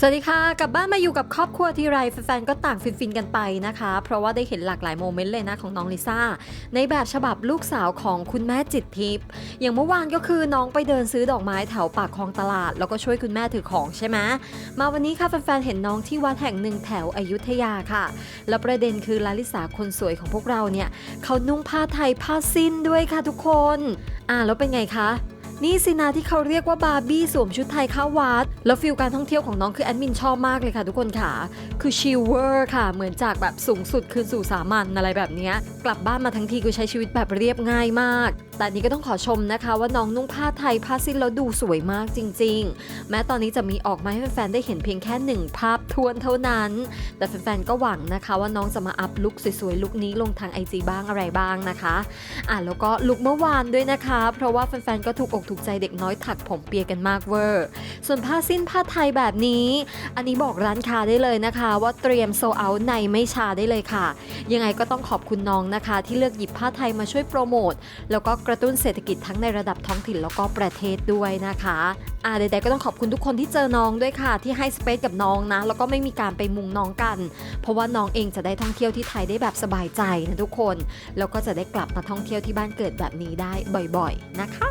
สวัสดีค่ะ กลับบ้านมาอยู่กับครอบครัวทีไรแฟนๆก็ต่างฟินๆกันไปนะคะ เพราะว่าได้เห็นหลากหลายโมเมนต์เลยนะของน้องลิซ่า ในแบบฉบับลูกสาวของคุณแม่จิตทิพย์อย่างเมื่อวานก็คือน้องไปเดินซื้อดอกไม้แถวปากคลองตลาด แล้วก็ช่วยคุณแม่ถือของใช่ไหมมาวันนี้ค่ะแฟนๆเห็นน้องที่วัดแห่งหนึ่งแถวอยุธยาค่ะ แล้วประเด็นคือลาลิสาคนสวยของพวกเราเนี่ยเขานุ่งผ้าไทยผ้าสิ้นด้วยค่ะทุกคน อ่าแล้วเป็นไงคะ นี่สินะที่เขาเรียกว่าบาร์บี้สวมชุดไทยเข้าวัด แล้วฟิลการท่องเที่ยวของน้องคือแอดมินชอบมากเลยค่ะทุกคนค่ะ คือชิลเวอร์ค่ะ เหมือนจากแบบสูงสุดคืนสู่สามัญอะไรแบบนี้ กลับบ้านมาทั้งทีคือใช้ชีวิตแบบเรียบง่ายมาก แต่นี้ก็ต้องขอชมนะคะ ว่าน้องนุ่งผ้าไทยผ้าสิ้นแล้วดูสวยมากจริง ๆ แม้ตอนนี้จะมีออกมาให้แฟนๆได้เห็นเพียงแค่หนึ่งภาพทวนเท่านั้น แต่แฟนๆก็หวังนะคะว่าน้องจะมาอัพลุคสวยๆลุคนี้ลงทาง IG บ้างอะไรบ้างนะคะอะแล้วก็ลุกเมื่อวานด้วยนะคะ เพราะว่าแฟนๆก็ถูกอกถูกใจเด็กน้อยถักผมเปียกันมากเวอร์ ส่วนผ้าสิ้นผ้าไทยแบบนี้ อันนี้บอกร้านค้าได้เลยนะคะ ว่าเตรียมโซเอาในไม่ช้าได้เลยค่ะ ยังไงก็ต้องขอบคุณน้องนะคะ ที่เลือกหยิบผ้าไทยมาช่วยโปรโมทแล้วก็กระตุ้นเศรษฐกิจทั้งในระดับท้องถิ่นแล้วก็ประเทศด้วยนะคะอ่าใดๆก็ต้องขอบคุณทุกคนที่เจอน้องด้วยค่ะ ที่ให้สเปซกับน้องนะ แล้วก็ไม่มีการไปมุงน้องกัน เพราะว่าน้องเองจะได้ท่องเที่ยวที่ไทยได้แบบสบายใจนะทุกคน แล้วก็จะได้กลับมาท่องเที่ยวที่บ้านเกิดแบบนี้ได้บ่อยๆนะคะ